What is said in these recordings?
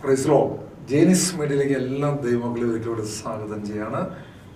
ക്രൈസ്ലോ ജേനിസ് മീഡിയയിലേക്ക് എല്ലാ ദൈവങ്ങളെ ഒരിക്കലൂടെ സ്വാഗതം ചെയ്യാണ്.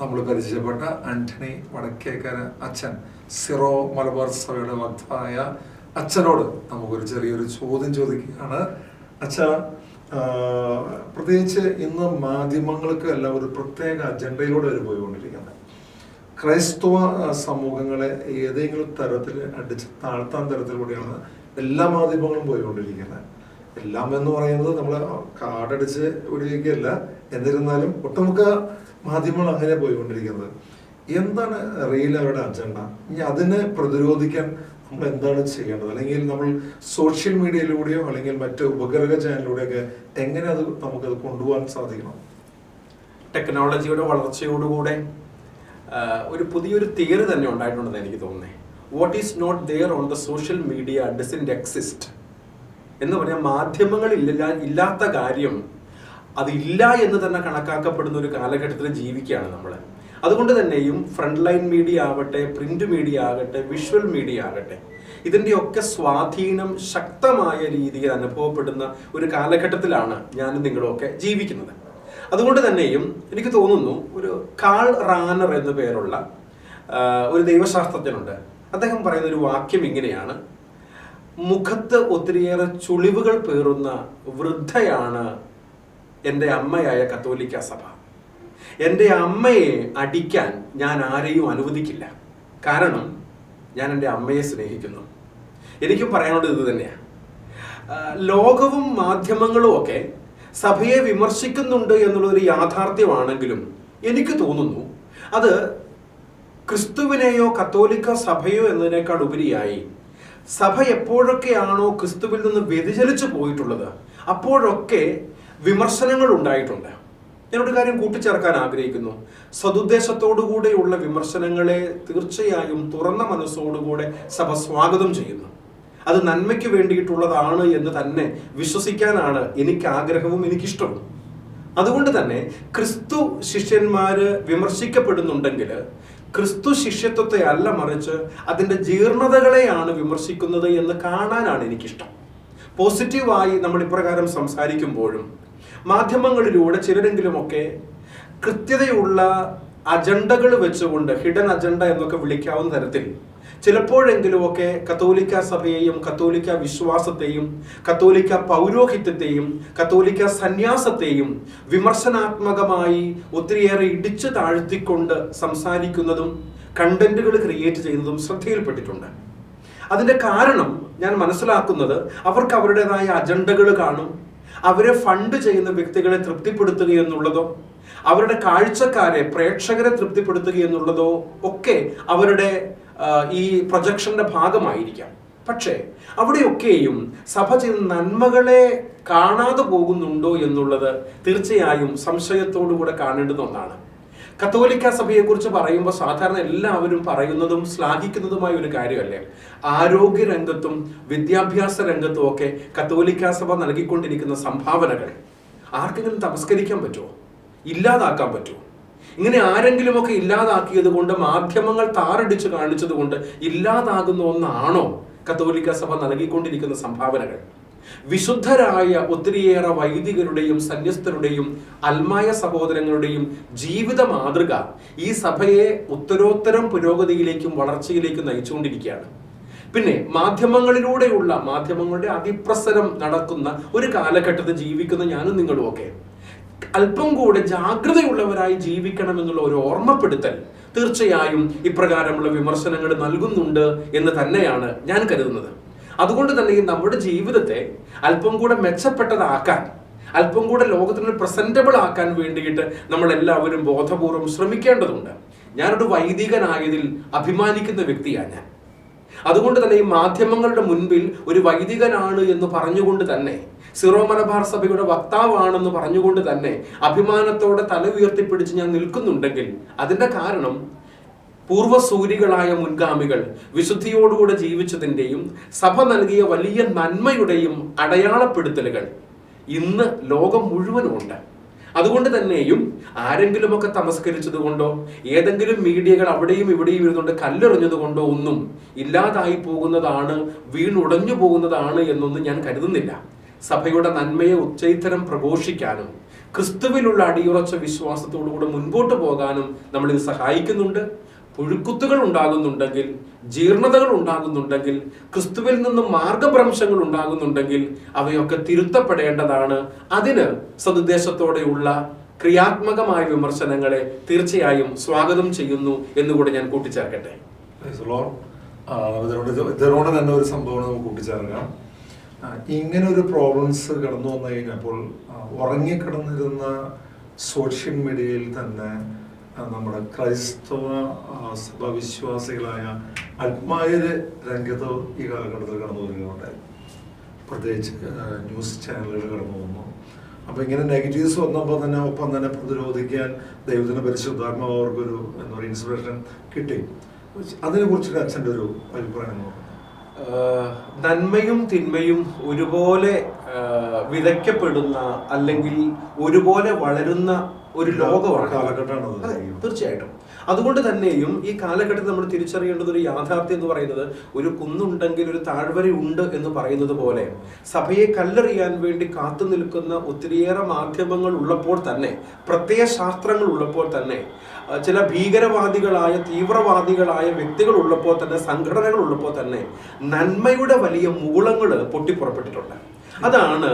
നമ്മൾ പരിചയപ്പെട്ട ആന്റണി വടക്കേക്കര അച്ഛൻ സിറോ മലബാർ സഭയുടെ വക്തായ അച്ഛനോട് നമുക്കൊരു ചെറിയൊരു ചോദ്യം ചോദിക്കുകയാണ്. അച്ഛ പ്രത്യേകിച്ച് ഇന്ന് മാധ്യമങ്ങൾക്ക് എല്ലാം ഒരു പ്രത്യേക അജണ്ടയിലൂടെ അവർ പോയിക്കൊണ്ടിരിക്കുന്നത്. ക്രൈസ്തവ സമൂഹങ്ങളെ ഏതെങ്കിലും തരത്തിൽ അടിച്ച് താഴ്ത്താൻ തരത്തിലൂടെയാണ് എല്ലാ മാധ്യമങ്ങളും പോയിക്കൊണ്ടിരിക്കുന്നത്. എല്ലാം എന്ന് പറയുന്നത് നമ്മൾ കാടടിച്ച് വിടുകയല്ല എന്നിരുന്നാലും ഒട്ടുമുക്ക മാധ്യമങ്ങൾ അങ്ങനെ പോയിക്കൊണ്ടിരിക്കുന്നത്. എന്താണ് റിയൽ അവരുടെ അജണ്ട ഇനി അതിനെ പ്രതിരോധിക്കാൻ നമ്മൾ എന്താണ് ചെയ്യേണ്ടത്? അല്ലെങ്കിൽ നമ്മൾ സോഷ്യൽ മീഡിയയിലൂടെയോ അല്ലെങ്കിൽ മറ്റ് ഉപഗ്രഹ ചാനലിലൂടെയൊക്കെ എങ്ങനെ അത് നമുക്കത് കൊണ്ടുപോകാൻ സാധിക്കണം? ടെക്നോളജിയുടെ വളർച്ചയോടുകൂടെ ഒരു പുതിയൊരു തിയറി തന്നെ ഉണ്ടായിട്ടുണ്ടെന്ന് എനിക്ക് തോന്നുന്നത് what is not there on the social media doesn't exist എന്ന് പറഞ്ഞാൽ മാധ്യമങ്ങൾ ഇല്ല ഇല്ലാത്ത കാര്യം. അതില്ല എന്ന് തന്നെ കണക്കാക്കപ്പെടുന്ന ഒരു കാലഘട്ടത്തിൽ ജീവിക്കുകയാണ് നമ്മൾ അതുകൊണ്ട് തന്നെയും ഫ്രണ്ട് ലൈൻ മീഡിയ ആവട്ടെ പ്രിന്റ് മീഡിയ ആകട്ടെ വിഷ്വൽ മീഡിയ ആകട്ടെ ഇതിന്റെയൊക്കെ സ്വാധീനം ശക്തമായ രീതിയിൽ അനുഭവപ്പെടുന്ന ഒരു കാലഘട്ടത്തിലാണ് ഞാനും നിങ്ങളുമൊക്കെ ജീവിക്കുന്നത്. അതുകൊണ്ട് തന്നെയും എനിക്ക് തോന്നുന്നു ഒരു കാൾ റാനർ എന്നു പേരുള്ള ഒരു ദൈവശാസ്ത്രജ്ഞനുണ്ട്. അദ്ദേഹം പറയുന്ന ഒരു വാക്യം ഇങ്ങനെയാണ്. മുഖത്ത് ഒത്തിരിയേറെ ചുളിവുകൾ പേറുന്ന വൃദ്ധയാണ് എന്റെ അമ്മയായ കത്തോലിക്ക സഭ. എന്റെ അമ്മയെ അടിക്കാൻ ഞാൻ ആരെയും അനുവദിക്കില്ല. കാരണം ഞാൻ എന്റെ അമ്മയെ സ്നേഹിക്കുന്നു. എനിക്കും പറയാനുള്ളത് ഇത് തന്നെയാണ് ലോകവും മാധ്യമങ്ങളും ഒക്കെ സഭയെ വിമർശിക്കുന്നുണ്ട് എന്നുള്ളൊരു യാഥാർത്ഥ്യമാണെങ്കിലും എനിക്ക് തോന്നുന്നു അത് ക്രിസ്തുവിനെയോ കത്തോലിക്ക സഭയോ എന്നതിനേക്കാൾ ഉപരിയായി സഭ എപ്പോഴൊക്കെയാണോ ക്രിസ്തുവിൽ നിന്ന് വ്യതിചലിച്ചു പോയിട്ടുള്ളത് അപ്പോഴൊക്കെ വിമർശനങ്ങൾ ഉണ്ടായിട്ടുണ്ട്. ഞാനൊരു കാര്യം കൂട്ടിച്ചേർക്കാൻ ആഗ്രഹിക്കുന്നു. സതുദ്ദേശത്തോടുകൂടെയുള്ള വിമർശനങ്ങളെ തീർച്ചയായും തുറന്ന മനസ്സോടുകൂടെ സഭ സ്വാഗതം ചെയ്യുന്നു. അത് നന്മയ്ക്ക് വേണ്ടിയിട്ടുള്ളതാണ് എന്ന് തന്നെ വിശ്വസിക്കാനാണ് എനിക്ക് ആഗ്രഹവും എനിക്കിഷ്ടവും. അതുകൊണ്ട് തന്നെ ക്രിസ്തു ശിഷ്യന്മാര് വിമർശിക്കപ്പെടുന്നുണ്ടെങ്കിൽ ക്രിസ്തു ശിഷ്യത്വത്തെ അല്ല മറിച്ച് അതിന്റെ ജീർണതകളെയാണ് വിമർശിക്കുന്നത് എന്ന് കാണാനാണ് എനിക്കിഷ്ടം. പോസിറ്റീവായി നമ്മൾ ഇപ്രകാരം സംസാരിക്കുമ്പോഴും മാധ്യമങ്ങളിലൂടെ ചിലരെങ്കിലുമൊക്കെ കൃത്യതയുള്ള അജണ്ടകൾ വെച്ചുകൊണ്ട് ഹിഡൻ അജണ്ട എന്നൊക്കെ വിളിക്കാവുന്ന തരത്തിൽ ചിലപ്പോഴെങ്കിലുമൊക്കെ കത്തോലിക്ക സഭയെയും കത്തോലിക്ക വിശ്വാസത്തെയും കത്തോലിക്ക പൗരോഹിത്യത്തെയും കത്തോലിക്ക സന്യാസത്തെയും വിമർശനാത്മകമായി ഒത്തിരിയേറെ ഇടിച്ചു താഴ്ത്തിക്കൊണ്ട് സംസാരിക്കുന്നതും കണ്ടന്റുകൾ ക്രിയേറ്റ് ചെയ്യുന്നതും ശ്രദ്ധയിൽപ്പെട്ടിട്ടുണ്ട്. അതിന്റെ കാരണം ഞാൻ മനസ്സിലാക്കുന്നത് അവർക്ക് അവരുടേതായ അജണ്ടകൾ കാണും അവരെ ഫണ്ട് ചെയ്യുന്ന വ്യക്തികളെ തൃപ്തിപ്പെടുത്തുക എന്നുള്ളതോ അവരുടെ കാഴ്ചക്കാരെ പ്രേക്ഷകരെ തൃപ്തിപ്പെടുത്തുക എന്നുള്ളതോ ഒക്കെ അവരുടെ ഈ പ്രൊജക്ഷന്റെ ഭാഗമായിരിക്കാം. പക്ഷേ അവിടെയൊക്കെയും സഭ ചെയ്ത നന്മകളെ കാണാതെ പോകുന്നുണ്ടോ എന്നുള്ളത് തീർച്ചയായും സംശയത്തോടുകൂടെ കാണേണ്ടുന്ന ഒന്നാണ്. കത്തോലിക്ക സഭയെക്കുറിച്ച് പറയുമ്പോൾ സാധാരണ എല്ലാവരും പറയുന്നതും ശ്ലാഘിക്കുന്നതുമായ ഒരു കാര്യമല്ലേ? ആരോഗ്യ രംഗത്തും വിദ്യാഭ്യാസ രംഗത്തും ഒക്കെ കത്തോലിക്ക സഭ നൽകിക്കൊണ്ടിരിക്കുന്ന സംഭാവനകൾ. ആർക്കെങ്കിലും തമസ്കരിക്കാൻ പറ്റുമോ? ഇല്ലാതാക്കാൻ പറ്റുമോ? ഇങ്ങനെ ആരെങ്കിലുമൊക്കെ ഇല്ലാതാക്കിയത് കൊണ്ട് മാധ്യമങ്ങൾ താറടിച്ച് കാണിച്ചത് കൊണ്ട് ഇല്ലാതാകുന്ന ഒന്നാണോ കത്തോലിക്ക സഭ നൽകിക്കൊണ്ടിരിക്കുന്ന സംഭാവനകൾ? വിശുദ്ധരായ ഒത്തിരിയേറെ വൈദികരുടെയും സന്യസ്തരുടെയും അൽമായ സഹോദരങ്ങളുടെയും ജീവിത മാതൃക ഈ സഭയെ ഉത്തരോത്തരം പുരോഗതിയിലേക്കും വളർച്ചയിലേക്കും നയിച്ചുകൊണ്ടിരിക്കുകയാണ്. പിന്നെ മാധ്യമങ്ങളിലൂടെയുള്ള മാധ്യമങ്ങളുടെ അതിപ്രസരം നടക്കുന്ന ഒരു കാലഘട്ടത്തിൽ ജീവിക്കുന്ന ഞാനും നിങ്ങളും ഒക്കെ അല്പം കൂടെ ജാഗ്രതയുള്ളവരായി ജീവിക്കണം എന്നുള്ള ഒരു ഓർമ്മപ്പെടുത്തൽ തീർച്ചയായും ഇപ്രകാരമുള്ള വിമർശനങ്ങൾ നൽകുന്നുണ്ട് എന്ന് തന്നെയാണ് ഞാൻ കരുതുന്നത്. അതുകൊണ്ട് തന്നെ ഈ നമ്മുടെ ജീവിതത്തെ അല്പം കൂടെ മെച്ചപ്പെട്ടതാക്കാൻ അല്പം കൂടെ ലോകത്തിന് പ്രസന്റബിൾ ആക്കാൻ വേണ്ടിയിട്ട് നമ്മൾ എല്ലാവരും ബോധപൂർവം ശ്രമിക്കേണ്ടതുണ്ട്. ഞാനൊരു വൈദികനായതിൽ അഭിമാനിക്കുന്ന വ്യക്തിയാണ് ഞാൻ. അതുകൊണ്ട് തന്നെ ഈ മാധ്യമങ്ങളുടെ മുൻപിൽ ഒരു വൈദികനാണ് എന്ന് പറഞ്ഞുകൊണ്ട് തന്നെ സിറോ മലബാർ സഭയുടെ വക്താവാണെന്ന് പറഞ്ഞുകൊണ്ട് തന്നെ അഭിമാനത്തോടെ തല ഉയർത്തിപ്പിടിച്ച് ഞാൻ നിൽക്കുന്നുണ്ടെങ്കിൽ അതിന്റെ കാരണം പൂർവസൂരികളായ മുൻഗാമികൾ വിശുദ്ധിയോടുകൂടെ ജീവിച്ചതിന്റെയും സഭ നൽകിയ വലിയ നന്മയുടെയും അടയാളപ്പെടുത്തലുകൾ ഇന്ന് ലോകം മുഴുവനുമുണ്ട്. അതുകൊണ്ട് തന്നെയും ആരെങ്കിലുമൊക്കെ തമസ്കരിച്ചത് കൊണ്ടോ ഏതെങ്കിലും മീഡിയകൾ അവിടെയും ഇവിടെയും ഇരുന്നുകൊണ്ട് കല്ലെറിഞ്ഞത് കൊണ്ടോ ഒന്നും ഇല്ലാതായി പോകുന്നതാണ് വീണുടഞ്ഞു പോകുന്നതാണ് എന്നൊന്നും ഞാൻ കരുതുന്നില്ല. സഭയുടെ നന്മയെ ഉച്ചൈത്തരം പ്രഘോഷിക്കാനും ക്രിസ്തുവിലുള്ള അടിയുറച്ച വിശ്വാസത്തോടുകൂടെ മുൻപോട്ട് പോകാനും നമ്മളിത് സഹായിക്കുന്നുണ്ട്. പുഴുക്കുത്തുകൾ ഉണ്ടാകുന്നുണ്ടെങ്കിൽ ജീർണതകൾ ഉണ്ടാകുന്നുണ്ടെങ്കിൽ ക്രിസ്തുവിൽ നിന്ന് മാർഗഭ്രംശങ്ങൾ ഉണ്ടാകുന്നുണ്ടെങ്കിൽ അവയൊക്കെ തിരുത്തപ്പെടേണ്ടതാണ്. അതിന് സതുദ്ദേശത്തോടെയുള്ള ക്രിയാത്മകമായ വിമർശനങ്ങളെ തീർച്ചയായും സ്വാഗതം ചെയ്യുന്നു എന്നുകൂടെ ഞാൻ കൂട്ടിച്ചേർക്കട്ടെ. ഇതിനോട് തന്നെ ഒരു സംഭവം നമുക്ക് കൂട്ടിച്ചേർക്കാം. ഇങ്ങനെ ഒരു പ്രോബ്ലംസ് കടന്നു വന്നു കഴിഞ്ഞപ്പോൾ ഉറങ്ങിക്കിടന്നിരുന്ന സോഷ്യൽ മീഡിയയിൽ തന്നെ നമ്മുടെ ക്രൈസ്തവ സഭ വിശ്വാസികളായ ആത്മായര് രംഗത്ത് ഈ കാലഘട്ടത്തിൽ കടന്നു വരികയുണ്ടായി പ്രത്യേകിച്ച് ന്യൂസ് ചാനലുകൾ കടന്നു വന്നു അപ്പോൾ ഇങ്ങനെ നെഗറ്റീവ്സ് വന്നപ്പോൾ തന്നെ ഒപ്പം തന്നെ പ്രതിരോധിക്കാൻ ദൈവത്തിന്റെ പരിശുദ്ധാത്മാവ് അവർക്കൊരു എന്താ പറയുക ഇൻസ്പിറേഷൻ കിട്ടി അതിനെ കുറിച്ചൊരു അച്ഛന്റെ ഒരു അഭിപ്രായം എന്ന് പറഞ്ഞാൽ. നന്മയും തിന്മയും ഒരുപോലെ വിതയ്ക്കപ്പെടുന്ന അല്ലെങ്കിൽ ഒരുപോലെ വളരുന്ന ഒരു ലോകമാണ്. തീർച്ചയായിട്ടും. അതുകൊണ്ട് തന്നെയും ഈ കാലഘട്ടത്തിൽ നമ്മൾ തിരിച്ചറിയേണ്ടത് ഒരു യാഥാർത്ഥ്യം എന്ന് പറയുന്നത് ഒരു കുന്നുണ്ടെങ്കിൽ ഒരു താഴ്വര ഉണ്ട് എന്ന് പറയുന്നത് പോലെ സഭയെ കല്ലെറിയാൻ വേണ്ടി കാത്തു നിൽക്കുന്ന ഒത്തിരിയേറെ മാധ്യമങ്ങൾ ഉള്ളപ്പോൾ തന്നെ പ്രത്യയ ശാസ്ത്രങ്ങൾ ഉള്ളപ്പോൾ തന്നെ ചില ഭീകരവാദികളായ തീവ്രവാദികളായ വ്യക്തികൾ ഉള്ളപ്പോൾ തന്നെ സംഘടനകൾ ഉള്ളപ്പോൾ തന്നെ നന്മയുടെ വലിയ മൂളങ്ങൾ പൊട്ടിപ്പുറപ്പെട്ടിട്ടുണ്ട്. അതാണ്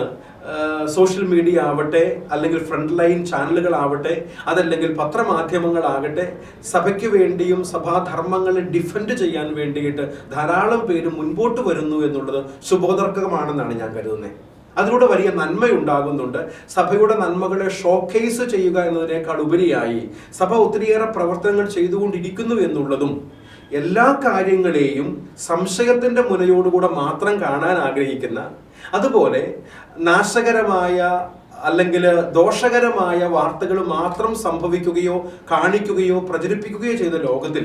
സോഷ്യൽ മീഡിയ ആവട്ടെ അല്ലെങ്കിൽ ഫ്രണ്ട് ലൈൻ ചാനലുകൾ ചാനലുകളാവട്ടെ അതല്ലെങ്കിൽ പത്രമാധ്യമങ്ങളാകട്ടെ സഭയ്ക്ക് വേണ്ടിയും സഭാധർമ്മങ്ങളെ ഡിഫെൻഡ് ചെയ്യാൻ വേണ്ടിയിട്ട് ധാരാളം പേര് മുൻപോട്ട് വരുന്നു എന്നുള്ളത് ശുഭോദർക്കമാണെന്നാണ് ഞാൻ കരുതുന്നത് അതിലൂടെ വലിയ നന്മയുണ്ടാകുന്നുണ്ട്. സഭയുടെ നന്മകളെ ഷോക്കേസ് ചെയ്യുക എന്നതിനേക്കാൾ ഉപരിയായി സഭ ഒത്തിരിയേറെ പ്രവർത്തനങ്ങൾ ചെയ്തുകൊണ്ടിരിക്കുന്നു എന്നുള്ളതും എല്ലാ കാര്യങ്ങളെയും സംശയത്തിന്റെ മുനയോടുകൂടെ മാത്രം കാണാൻ ആഗ്രഹിക്കുന്ന അതുപോലെ നാശകരമായ അല്ലെങ്കിൽ ദോഷകരമായ വാർത്തകൾ മാത്രം സംഭവിക്കുകയോ കാണിക്കുകയോ പ്രചരിപ്പിക്കുകയോ ചെയ്ത ലോകത്തിൽ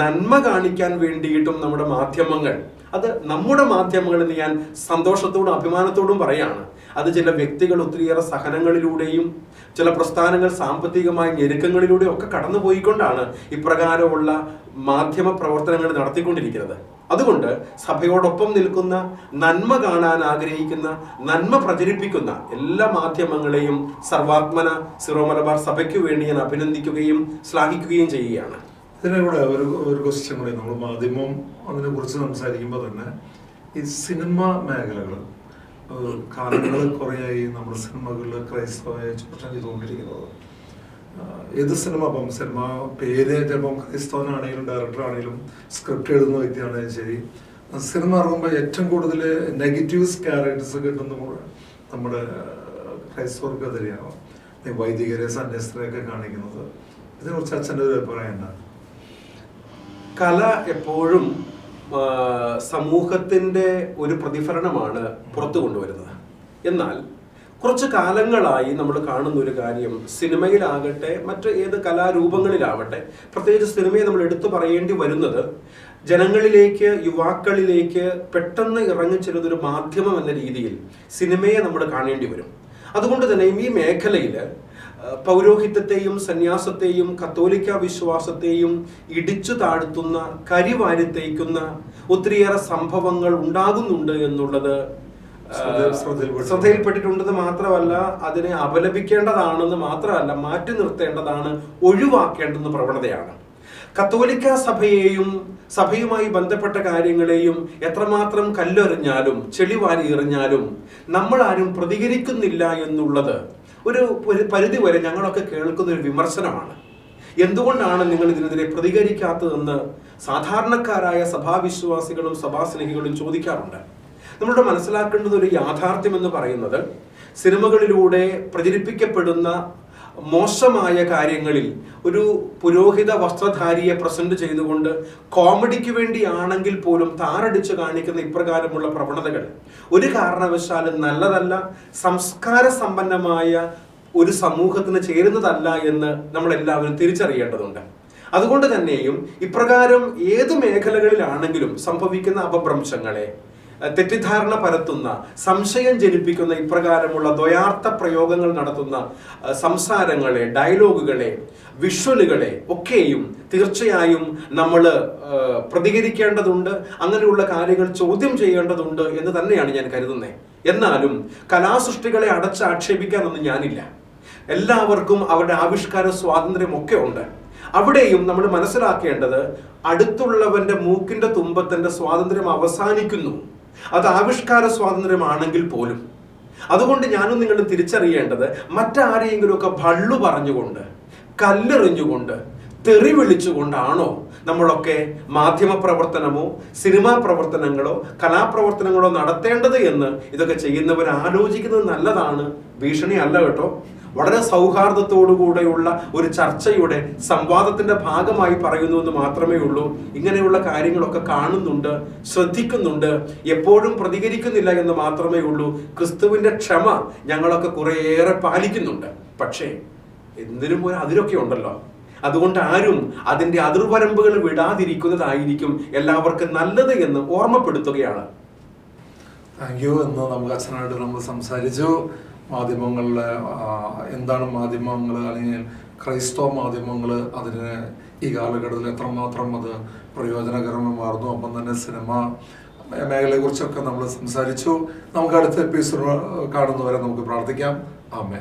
നന്മ കാണിക്കാൻ വേണ്ടിയിട്ടും നമ്മുടെ മാധ്യമങ്ങൾ അത് നമ്മുടെ മാധ്യമങ്ങൾ എന്ന് ഞാൻ സന്തോഷത്തോടും അഭിമാനത്തോടും പറയാണ്. അത് ചില വ്യക്തികൾ ഒത്തിരിയേറെ സഹനങ്ങളിലൂടെയും ചില പ്രസ്ഥാനങ്ങൾ സാമ്പത്തികമായ ഞെരുക്കങ്ങളിലൂടെയും ഒക്കെ കടന്നുപോയിക്കൊണ്ടാണ് ഇപ്രകാരമുള്ള മാധ്യമ പ്രവർത്തനങ്ങൾ നടത്തിക്കൊണ്ടിരിക്കുന്നത്. അതുകൊണ്ട് സഭയോടൊപ്പം നിൽക്കുന്ന നന്മ കാണാൻ ആഗ്രഹിക്കുന്ന നന്മ പ്രചരിപ്പിക്കുന്ന എല്ലാ മാധ്യമങ്ങളെയും സർവാത്മന സിറോ മലബാർ സഭയ്ക്ക് വേണ്ടി ഞാൻ അഭിനന്ദിക്കുകയും ശ്ലാഘിക്കുകയും ചെയ്യുകയാണ്. ഇതിലൂടെ ഒരു ഒരു ക്വസ്റ്റ്യൻ കൂടി. നമ്മൾ മാധ്യമം അതിനെ കുറിച്ച് സംസാരിക്കുമ്പോൾ തന്നെ ഈ സിനിമ മേഖലകൾ കാലങ്ങൾ കുറേയായി നമ്മുടെ സിനിമകളിൽ ക്രൈസ്തവയെ ചൂഷണം ചെയ്തുകൊണ്ടിരിക്കുന്നത്. ഏത് സിനിമ അപ്പം? സിനിമ പേര് ചിലപ്പം ക്രൈസ്തവനാണെങ്കിലും ഡയറക്ടറാണെങ്കിലും സ്ക്രിപ്റ്റ് എഴുതുന്ന വ്യക്തിയാണെങ്കിലും ശരി. സിനിമ ഇറങ്ങുമ്പോൾ ഏറ്റവും കൂടുതൽ നെഗറ്റീവ്സ് ക്യാരക്ടേഴ്സ് കിട്ടുന്ന കൂടെ നമ്മുടെ ക്രൈസ്തവർക്കെതിരെയാണ്. വൈദികരെ സന്യസ്തരെയൊക്കെ കാണിക്കുന്നത്. ഇതിനെക്കുറിച്ച് അച്ഛന്റെ ഒരു അഭിപ്രായം എന്താ കല എപ്പോഴും ആ, സമൂഹത്തിന്റെ ഒരു പ്രതിഫലനമാണ് പുറത്തു കൊണ്ടുവരുന്നത്. എന്നാൽ കുറച്ച് കാലങ്ങളായി നമ്മൾ കാണുന്ന ഒരു കാര്യം സിനിമയിലാകട്ടെ മറ്റ് ഏത് കലാരൂപങ്ങളിലാവട്ടെ പ്രത്യേകിച്ച് സിനിമയെ നമ്മൾ എടുത്തു പറയേണ്ടി വരുന്നത് ജനങ്ങളിലേക്ക് യുവാക്കളിലേക്ക് പെട്ടെന്ന് ഇറങ്ങിച്ചെല്ലുന്ന ഒരു മാധ്യമം എന്ന രീതിയിൽ സിനിമയെ നമ്മൾ കാണേണ്ടി വരും. അതുകൊണ്ട് തന്നെ ഈ മേഖലയിൽ പൗരോഹിത്യത്തെയും സന്യാസത്തെയും കത്തോലിക്ക വിശ്വാസത്തെയും ഇടിച്ചു താഴ്ത്തുന്ന കരിവാരിത്തേക്കുന്ന ഒത്തിരിയേറെ സംഭവങ്ങൾ ഉണ്ടാകുന്നുണ്ട് എന്നുള്ളത് ശ്രദ്ധയിൽപ്പെട്ടിട്ടുണ്ടെന്ന് മാത്രമല്ല അതിനെ അപലപിക്കേണ്ടതാണെന്ന് മാത്രമല്ല മാറ്റി നിർത്തേണ്ടതാണ് ഒഴിവാക്കേണ്ടെന്ന് പ്രവണതയാണ്. കത്തോലിക്ക സഭയെയും സഭയുമായി ബന്ധപ്പെട്ട കാര്യങ്ങളെയും എത്രമാത്രം കല്ലെറിഞ്ഞാലും ചെളിവാരി എറിഞ്ഞാലും നമ്മൾ ആരും പ്രതികരിക്കുന്നില്ല എന്നുള്ളത് ഒരു പരിധി വരെ ഞങ്ങളൊക്കെ കേൾക്കുന്ന ഒരു വിമർശനമാണ്. എന്തുകൊണ്ടാണ് നിങ്ങൾ ഇതിനെതിരെ പ്രതികരിക്കാത്തതെന്ന് സാധാരണക്കാരായ സഭാവിശ്വാസികളും സഭാസ്നേഹികളും ചോദിക്കാറുണ്ട്. നമ്മളുടെ മനസ്സിലാക്കേണ്ടത് ഒരു യാഥാർത്ഥ്യം എന്ന് പറയുന്നത് സിനിമകളിലൂടെ പ്രചരിപ്പിക്കപ്പെടുന്ന മോശമായ കാര്യങ്ങളിൽ ഒരു പുരോഹിത വസ്ത്രധാരിയെ പ്രസന്റ് ചെയ്തുകൊണ്ട് കോമഡിക്ക് വേണ്ടിയാണെങ്കിൽ പോലും താറടിച്ച് കാണിക്കുന്ന ഇപ്രകാരമുള്ള പ്രവണതകൾ. ഒരു കാരണവശാലും നല്ലതല്ല സംസ്കാര സമ്പന്നമായ ഒരു സമൂഹത്തിന് ചേരുന്നതല്ല എന്ന് നമ്മൾ എല്ലാവരും തിരിച്ചറിയേണ്ടതുണ്ട്. അതുകൊണ്ട് തന്നെയും ഇപ്രകാരം ഏത് മേഖലകളിലാണെങ്കിലും സംഭവിക്കുന്ന അപഭ്രംശങ്ങളെ തെറ്റിദ്ധാരണ പരത്തുന്ന സംശയം ജനിപ്പിക്കുന്ന ഇപ്രകാരമുള്ള ദ്വയാർത്ഥ പ്രയോഗങ്ങൾ നടത്തുന്ന സംസാരങ്ങളെ ഡയലോഗുകളെ വിഷ്വലുകളെ ഒക്കെയും തീർച്ചയായും നമ്മൾ പ്രതികരിക്കേണ്ടതുണ്ട് അങ്ങനെയുള്ള കാര്യങ്ങൾ ചോദ്യം ചെയ്യേണ്ടതുണ്ട് എന്ന് തന്നെയാണ് ഞാൻ കരുതുന്നത് എന്നാലും കലാസൃഷ്ടികളെ അടച്ച് ആക്ഷേപിക്കാനൊന്നും ഞാനില്ല. എല്ലാവർക്കും അവരുടെ ആവിഷ്കാര സ്വാതന്ത്ര്യം ഒക്കെ ഉണ്ട്. അവിടെയും നമ്മൾ മനസ്സിലാക്കേണ്ടത് അടുത്തുള്ളവന്റെ മൂക്കിന്റെ തുമ്പത്തിന്റെ സ്വാതന്ത്ര്യം അവസാനിക്കുന്നു. അത് ആവിഷ്കാര സ്വാതന്ത്ര്യമാണെങ്കിൽ പോലും. അതുകൊണ്ട് ഞാനും നിങ്ങൾ തിരിച്ചറിയേണ്ടത് മറ്റാരെയെങ്കിലും ഒക്കെ ഭള്ളു പറഞ്ഞുകൊണ്ട് കല്ലെറിഞ്ഞുകൊണ്ട് തെറി വിളിച്ചുകൊണ്ടാണോ നമ്മളൊക്കെ മാധ്യമ പ്രവർത്തനമോ സിനിമാ പ്രവർത്തനങ്ങളോ കലാപ്രവർത്തനങ്ങളോ നടത്തേണ്ടത് എന്ന് ഇതൊക്കെ ചെയ്യുന്നവർ ആലോചിക്കുന്നത് നല്ലതാണ്. ഭീഷണി അല്ല കേട്ടോ. വളരെ സൗഹാർദ്ദത്തോടുകൂടെയുള്ള ഒരു ചർച്ചയുടെ സംവാദത്തിന്റെ ഭാഗമായി പറയുന്നു എന്ന് മാത്രമേ ഉള്ളൂ. ഇങ്ങനെയുള്ള കാര്യങ്ങളൊക്കെ കാണുന്നുണ്ട് ശ്രദ്ധിക്കുന്നുണ്ട് എപ്പോഴും പ്രതികരിക്കുന്നില്ല എന്ന് മാത്രമേ ഉള്ളൂ. ക്രിസ്തുവിന്റെ ക്ഷമ ഞങ്ങളൊക്കെ കുറേയേറെ പാലിക്കുന്നുണ്ട്. പക്ഷേ എന്തിനും ഒരു അതിരൊക്കെ ഉണ്ടല്ലോ. അതുകൊണ്ട് ആരും അതിന്റെ അതിർവരമ്പുകൾ വിടാതിരിക്കുന്നതായിരിക്കും എല്ലാവർക്കും നല്ലത് എന്ന് ഓർമ്മപ്പെടുത്തുകയാണ്. Thank you. എന്ന് നമുക്ക് അച്ഛനായിട്ട് നമ്മൾ സംസാരിച്ചു. മാധ്യമങ്ങളിലെ എന്താണ് മാധ്യമങ്ങൾ അല്ലെങ്കിൽ ക്രൈസ്തവ മാധ്യമങ്ങൾ അതിന് ഈ കാലഘട്ടത്തിൽ എത്രമാത്രം അത് പ്രയോജനകരമായി മാറുന്നു അപ്പം തന്നെ സിനിമ മേഖലയെ കുറിച്ചൊക്കെ നമ്മൾ സംസാരിച്ചു. നമുക്ക് അടുത്ത എപ്പിസോഡ് കാണുന്നവരെ നമുക്ക് പ്രാർത്ഥിക്കാം. ആമേ